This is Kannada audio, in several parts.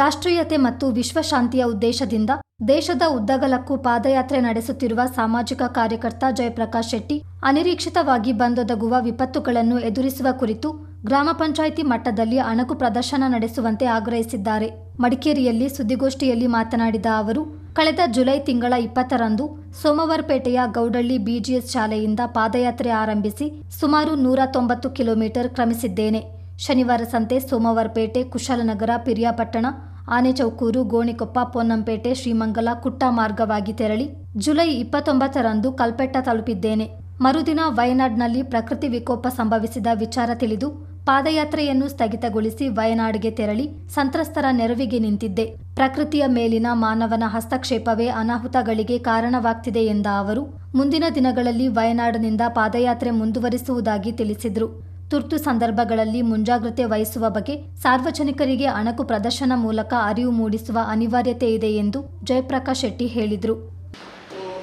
ರಾಷ್ಟ್ರೀಯತೆ ಮತ್ತು ವಿಶ್ವಶಾಂತಿಯ ಉದ್ದೇಶದಿಂದ ದೇಶದ ಉದ್ದಗಲಕ್ಕೂ ಪಾದಯಾತ್ರೆ ನಡೆಸುತ್ತಿರುವ ಸಾಮಾಜಿಕ ಕಾರ್ಯಕರ್ತ ಜಯಪ್ರಕಾಶ್ ಶೆಟ್ಟಿ ಅನಿರೀಕ್ಷಿತವಾಗಿ ಬಂದೊದಗುವ ವಿಪತ್ತುಗಳನ್ನು ಎದುರಿಸುವ ಕುರಿತು ಗ್ರಾಮ ಪಂಚಾಯಿತಿ ಮಟ್ಟದಲ್ಲಿ ಅಣಕು ಪ್ರದರ್ಶನ ನಡೆಸುವಂತೆ ಆಗ್ರಹಿಸಿದ್ದಾರೆ. ಮಡಿಕೇರಿಯಲ್ಲಿ ಸುದ್ದಿಗೋಷ್ಠಿಯಲ್ಲಿ ಮಾತನಾಡಿದ ಅವರು, ಕಳೆದ ಜುಲೈ ತಿಂಗಳ ಇಪ್ಪತ್ತರಂದು ಸೋಮವಾರಪೇಟೆಯ ಗೌಡಳ್ಳಿ ಬಿಜಿಎಸ್ ಶಾಲೆಯಿಂದ ಪಾದಯಾತ್ರೆ ಆರಂಭಿಸಿ ಸುಮಾರು ನೂರ ತೊಂಬತ್ತು ಕಿಲೋಮೀಟರ್ ಕ್ರಮಿಸಿದ್ದೇನೆ. ಶನಿವಾರ ಸಂತೆ ಸೋಮವಾರಪೇಟೆ, ಕುಶಾಲನಗರ, ಪಿರಿಯಾಪಟ್ಟಣ, ಆನೆಚೌಕೂರು, ಗೋಣಿಕೊಪ್ಪ, ಪೊನ್ನಂಪೇಟೆ, ಶ್ರೀಮಂಗಲ ಕುಟ್ಟ ಮಾರ್ಗವಾಗಿ ತೆರಳಿ ಜುಲೈ ಇಪ್ಪತ್ತೊಂಬತ್ತರಂದು ಕಲ್ಪೆಟ್ಟ ತಲುಪಿದ್ದೇನೆ. ಮರುದಿನ ವಯನಾಡ್ನಲ್ಲಿ ಪ್ರಕೃತಿ ವಿಕೋಪ ಸಂಭವಿಸಿದ ವಿಚಾರ ತಿಳಿದು ಪಾದಯಾತ್ರೆಯನ್ನು ಸ್ಥಗಿತಗೊಳಿಸಿ ವಯನಾಡ್ಗೆ ತೆರಳಿ ಸಂತ್ರಸ್ತರ ನೆರವಿಗೆ ನಿಂತಿದ್ದೆ. ಪ್ರಕೃತಿಯ ಮೇಲಿನ ಮಾನವನ ಹಸ್ತಕ್ಷೇಪವೇ ಅನಾಹುತಗಳಿಗೆ ಕಾರಣವಾಗ್ತಿದೆ ಎಂದ ಅವರು, ಮುಂದಿನ ದಿನಗಳಲ್ಲಿ ವಯನಾಡಿನಿಂದ ಪಾದಯಾತ್ರೆ ಮುಂದುವರಿಸುವುದಾಗಿ ತಿಳಿಸಿದರು. ತುರ್ತು ಸಂದರ್ಭಗಳಲ್ಲಿ ಮುಂಜಾಗ್ರತೆ ವಹಿಸುವ ಬಗ್ಗೆ ಸಾರ್ವಜನಿಕರಿಗೆ ಅಣಕು ಪ್ರದರ್ಶನ ಮೂಲಕ ಅರಿವು ಮೂಡಿಸುವ ಅನಿವಾರ್ಯತೆ ಇದೆ ಎಂದು ಜಯಪ್ರಕಾಶ್ ಶೆಟ್ಟಿ ಹೇಳಿದರು.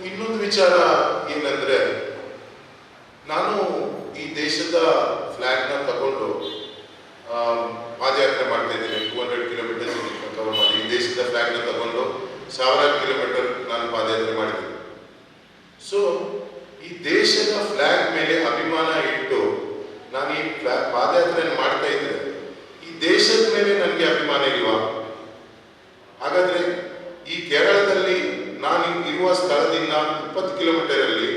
ಇನ್ನೊಂದು ವಿಚಾರ ಏನಂದ್ರೆ ನಾನು ಈ ದೇಶದ ಫ್ಲಾಗ್ನ ತಗೊಂಡು ಆಮ್, ಪಾದಯಾತ್ರೆ ಮಾಡ್ತಾ ಇದ್ದೀನಿ. ಟೂ ಹಂಡ್ರೆಡ್ ಕಿಲೋಮೀಟರ್ಸ್ ಕವರ್ ಮಾಡಿ ಈ ದೇಶದ ಫ್ಲಾಗ್ನ ತಗೊಂಡು ಸಾವಿರಾರು ಕಿಲೋಮೀಟರ್ ನಾನು ಪಾದಯಾತ್ರೆ ಮಾಡಿದ್ದೀನಿ. ಸೊ ಈ ದೇಶದ ಫ್ಲಾಗ್ ಮೇಲೆ ಅಭಿಮಾನ ಇಟ್ಟು ನಾನು ಈ ಪಾದಯಾತ್ರೆ ಮಾಡ್ತಾ ಇದ್ರೆ, ಈ ದೇಶದ ಮೇಲೆ ನನಗೆ ಅಭಿಮಾನ ಇಲ್ವಾ? ಹಾಗಾದ್ರೆ ಈ ಕೇರಳದಲ್ಲಿ ನಾನು ಇರುವ ಸ್ಥಳದಿಂದ ಇಪ್ಪತ್ತು ಕಿಲೋಮೀಟರ್ ಅಲ್ಲಿ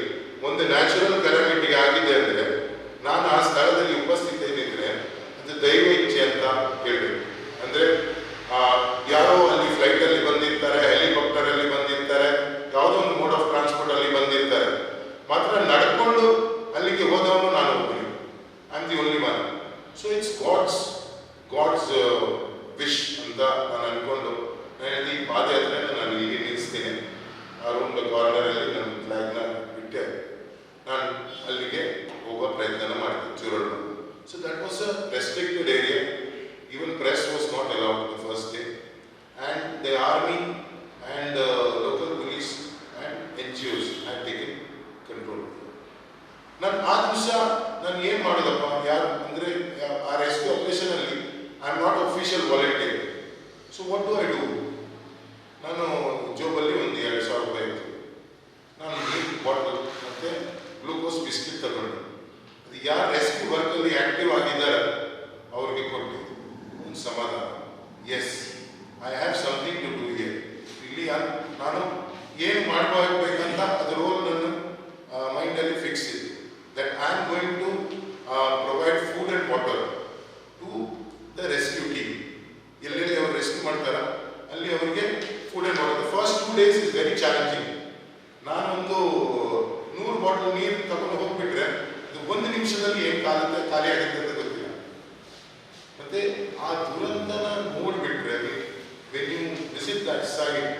ಒಂದು ನ್ಯಾಚುರಲ್ ಕೆಲಾಮಿಟಿಗೆ ಆಗಿದೆ ಅಂದ್ರೆ, ನಾನು ಆ ಸ್ಥಳದಲ್ಲಿ ಉಪಸ್ಥಿತಿಯಲ್ಲಿದ್ರೆ so it's god's god's wish ಅಂತ ನಾನು ಅನ್ಕೊಂಡು ನಾನು ಹೇಳಿದೆ, ಈ ಪಾದಯಾತ್ರೆನ ನಾನು ಇಲ್ಲಿ ನಿಲ್ಲಿಸ್ತೇನೆ ಆ ರೂಮ್ ಕಾರ್ನರಲ್ಲಿ ನನ್ನ ಫ್ಲಾಗ್ನ ಬಿಟ್ಟೆ ನಾನು ಅಲ್ಲಿಗೆ ಹೋಗೋ ಪ್ರಯತ್ನ ಮಾಡಿದೆ ಚೂರಳ್ಳು so that was a restricted area even press was not allowed the first day and the army and local police and N G Os have taken control ನಾನು ಆ ದಿವಸ ನಾನು ಏನು ಮಾಡೋದಪ್ಪ? ಯಾರು ಅಂದರೆ, ಆ ರೆಸ್ಕ್ಯೂ ಆಪರೇಷನ್ ಅಲ್ಲಿ I am not official volunteer so what do I do ನಾನು ಜೋಬಲ್ಲಿ ಒಂದು ಎರಡು ಸಾವಿರ ರೂಪಾಯಿ ಇತ್ತು. ನಾನು ಮಿಲ್ಕ್ ಬಾಟಲ್ ಮತ್ತು ಗ್ಲೂಕೋಸ್ ಬಿಸ್ಕಿಟ್ ತಗೊಂಡು. ಅದು ಯಾರು ರೆಸ್ಕ್ಯೂ ವರ್ಕಲ್ಲಿ ಆ್ಯಕ್ಟಿವ್ ಆಗಿದ್ದಾರೆ ಅವ್ರಿಗೆ ಕೊಟ್ಟು ಒಂದು ಸಮಾಧಾನ. Yes I have something to do here ಇಲ್ಲಿ ನಾನು ಏನು ಮಾಡಬೇಕಂತ ಅದು ರೋಲ್ ನನ್ನ ಮೈಂಡಲ್ಲಿ ಫಿಕ್ಸ್ ಇದೆ that I am going to provide food and water to the rescue team ಎಲ್ಲೆಲ್ಲಿ ಅವರು ರೆಸ್ಕ್ಯೂ ಮಾಡ್ತಾರ, ಅಲ್ಲಿ ಅವರಿಗೆ food and water first two days is very challenging ನಾನೊಂದು ನೂರು ಬಾಟಲ್ ನೀರು ತಗೊಂಡು ಹೋಗ್ಬಿಟ್ರೆ ಅದು ಒಂದು ನಿಮಿಷದಲ್ಲಿ ಏನು ಕಾಲುತ್ತೆ, ಖಾಲಿ ಆಗುತ್ತೆ ಅಂತ ಗೊತ್ತಿಲ್ಲ. ಮತ್ತೆ ಆ ದುರಂತನ ನೋಡ್ಬಿಟ್ರೆ when you visit that side